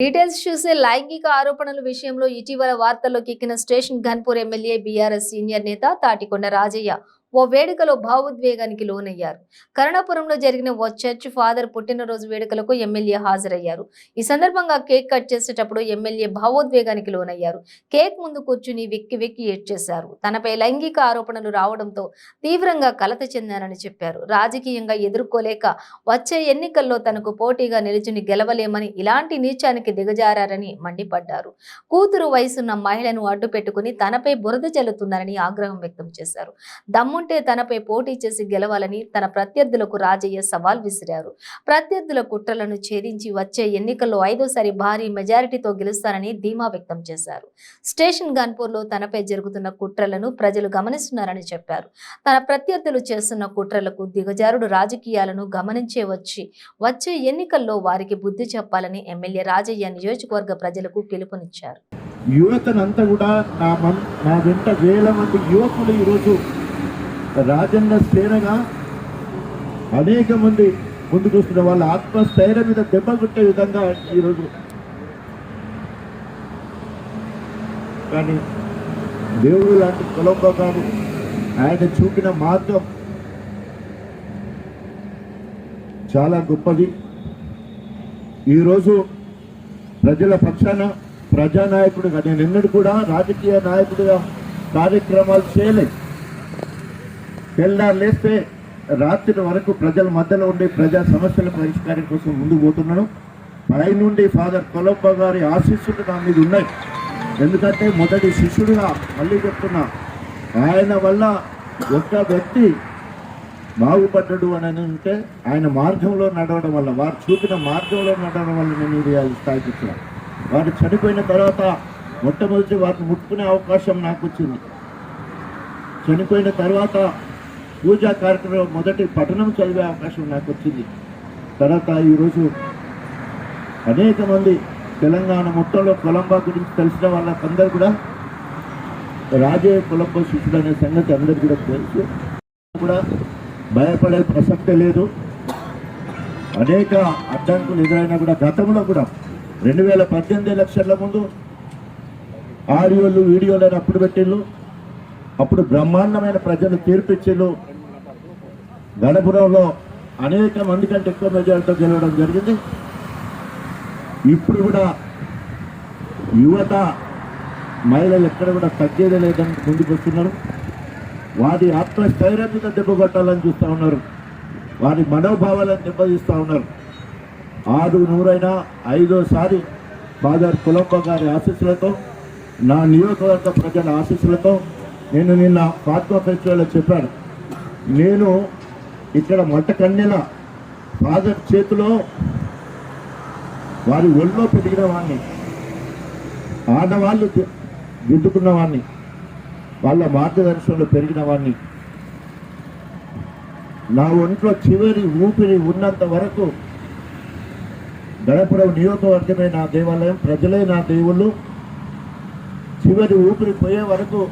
Details చూసే లైంగిక ఆరోపణల విషయంలో ఇటీవల వార్తల్లోకి ఎక్కిన station Ghanpur MLA BRS senior నేత తాటికొండ రాజయ్య. ఓ వేడుకలో భావోద్వేగానికి లోనయ్యారు. కరణపురంలో జరిగిన ఓ చర్చ్ ఫాదర్ పుట్టినరోజు వేడుకలకు ఎమ్మెల్యే హాజరయ్యారు. ఈ సందర్భంగా కేక్ కట్ చేసేటప్పుడు ఎమ్మెల్యే భావోద్వేగానికి లోనయ్యారు. కేక్ ముందు కూర్చుని వెక్కి వెక్కి ఏడ్చేశారు. తనపై లైంగిక ఆరోపణలు రావడంతో తీవ్రంగా కలత చెందానని చెప్పారు. రాజకీయంగా ఎదుర్కోలేక వచ్చే ఎన్నికల్లో తనకు పోటీగా నిలిచిని గెలవలేమని ఇలాంటి నీచానికి దిగజారని మండిపడ్డారు. కూతురు వయసున్న మహిళను అడ్డు పెట్టుకుని తనపై బురద చెల్లుతున్నారని ఆగ్రహం వ్యక్తం చేశారు. దమ్ము దమ్ముంటే తనపై పోటీ చేసి గెలవాలని తన ప్రత్యర్థులకు రాజయ్య సవాల్ విసిరారు. ప్రత్యర్థుల కుట్రలను ఛేదించి వచ్చే ఎన్నికల్లో ఐదోసారి భారీ మెజారిటీతో గెలుస్తానని ధీమా వ్యక్తం చేశారు. స్టేషన్ గన్పూర్లో తనపై జరుగుతున్న కుట్రలను ప్రజలు గమనిస్తున్నారని చెప్పారు. తన ప్రత్యర్థులు చేస్తున్న కుట్రలకు దిగజారుడు రాజకీయాలను గమనించే వచ్చి వచ్చే ఎన్నికల్లో వారికి బుద్ధి చెప్పాలని ఎమ్మెల్యే రాజయ్య నియోజకవర్గ ప్రజలకు పిలుపునిచ్చారు. యువతనంతా కూడా నా నా వెంట వేల మంది యువకులు ఈరోజు రాజన్న సేనగా అనేక మంది ముందుకు వస్తున్న వాళ్ళ ఆత్మస్థైర్యం మీద దెబ్బ కొట్టే విధంగా ఈరోజు. కానీ దేవుడు లాంటి కొలంబో గారు ఆయన చూపిన మార్గం చాలా గొప్పది. ఈరోజు ప్రజల పక్షాన ప్రజానాయకుడిగా నేను ఎన్నడూ కూడా రాజకీయ నాయకుడిగా కార్యక్రమాలు చేయలేదు. తెల్లారు లేస్తే రాత్రి వరకు ప్రజల మధ్యలో ఉండి ప్రజా సమస్యల పరిష్కారం కోసం ముందుకు పోతున్నాను. పై నుండి ఫాదర్ కొలంబ గారి ఆశీస్సులు నా మీద ఉన్నాయి. ఎందుకంటే మొదటి శిష్యుడుగా మళ్ళీ చెప్తున్నా ఆయన వల్ల ఒక్క వ్యక్తి బాగుపడ్డాడు అని అంటే ఆయన మార్గంలో నడవడం వల్ల వారు చూపిన మార్గంలో నడవడం వల్ల నేను ఇది ఈ స్థాయికి వచ్చాను. వారు చనిపోయిన తర్వాత మొట్టమొదటి వారిని ముట్టుకునే అవకాశం నాకు వచ్చింది. చనిపోయిన తర్వాత పూజా కార్యక్రమం మొదటి పఠనం చదివే అవకాశం నాకు వచ్చింది తర్వాత ఈరోజు అనేక మంది తెలంగాణ మొత్తంలో కొలంబా గురించి తెలిసిన వాళ్ళకందరూ కూడా రాజే కొలంబో శిష్యుడు అనే సంగతి అందరికీ కూడా తెలుసు. కూడా భయపడే ప్రసక్తే లేదు. అనేక అడ్డంకులు ఎదురైనా కూడా గతంలో కూడా రెండు వేల పద్దెనిమిది లక్షల ముందు ఆడియోలు వీడియోలు అని అప్పుడు పెట్టిళ్ళు అప్పుడు బ్రహ్మాండమైన ప్రజలు తీర్పిచ్చిళ్ళు. గణపురంలో అనేక మంది కంటే ఎక్కువ మెజార్టీతో గెలవడం జరిగింది. ఇప్పుడు కూడా యువత మహిళలు ఎక్కడ కూడా తగ్గేదే లేదని ముందుకొస్తున్నారు వారి ఆత్మస్థైర్యం మీద దెబ్బకొట్టాలని చూస్తూ ఉన్నారు. వారి మనోభావాలను దెబ్బతీస్తూ ఉన్నారు. ఆరు నూరైనా ఐదోసారి ఫాదర్ కులంబ గారి ఆశీస్సులతో నా నియోజకవర్గ ప్రజల ఆశీస్సులతో నేను నిన్న ఫాత్మా ఫెస్టివల్లో చెప్పాను. నేను ఇక్కడ మట్ట కన్నెల ఫాదర్ చేతిలో వారి ఒళ్ళో పెరిగిన వాడిని ఆడవాళ్ళు దిద్దుకున్న వాడిని వాళ్ళ మార్గదర్శనంలో పెరిగిన వాడిని నా ఒంట్లో చివరి ఊపిరి ఉన్నంత వరకు గణపురం నియోజకవర్గమే నా దేవాలయం ప్రజలే నా దేవుళ్ళు. చివరి ఊపిరి పోయే వరకు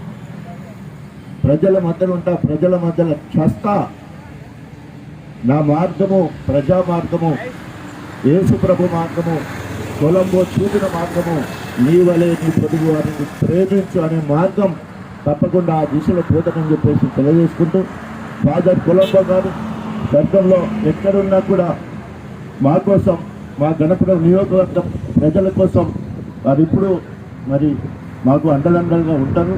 ప్రజల మధ్యలో ఉంటా ప్రజల మధ్యలో చస్తా. నా మార్గము ప్రజా మార్గము యేసు ప్రభు మార్గము కొలంబో చూపిన మార్గము నీ వలె నీ పొదుగు వారిని ప్రేమించు అనే మార్గం తప్పకుండా ఆ దిశలో పోతనని చెప్పేసి తెలియజేసుకుంటూ ఫాదర్ కొలంబో గారు స్వర్గంలో ఎక్కడున్నా కూడా మా కోసం మా గణపురం నియోజకవర్గం ప్రజల కోసం వారు ఇప్పుడు మరి మాకు అండదండలుగా ఉంటారు.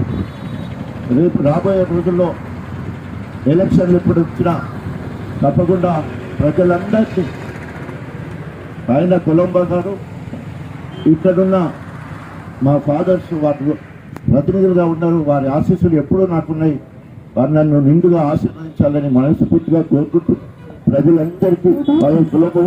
రేపు రాబోయే రోజుల్లో ఎలక్షన్లు ఇప్పుడు వచ్చినా తప్పకుండా ప్రజలందరికీ ఆయన కొలంబో గారు ఇక్కడున్న మా ఫాదర్స్ వారి ప్రతినిధులుగా ఉన్నారు వారి ఆశీస్సులు ఎప్పుడూ నాకున్నాయి. వారు నన్ను నిండుగా ఆశీర్వదించాలని మనస్ఫూర్తిగా కోరుకుంటూ ప్రజలందరికీ వాళ్ళ కులంబో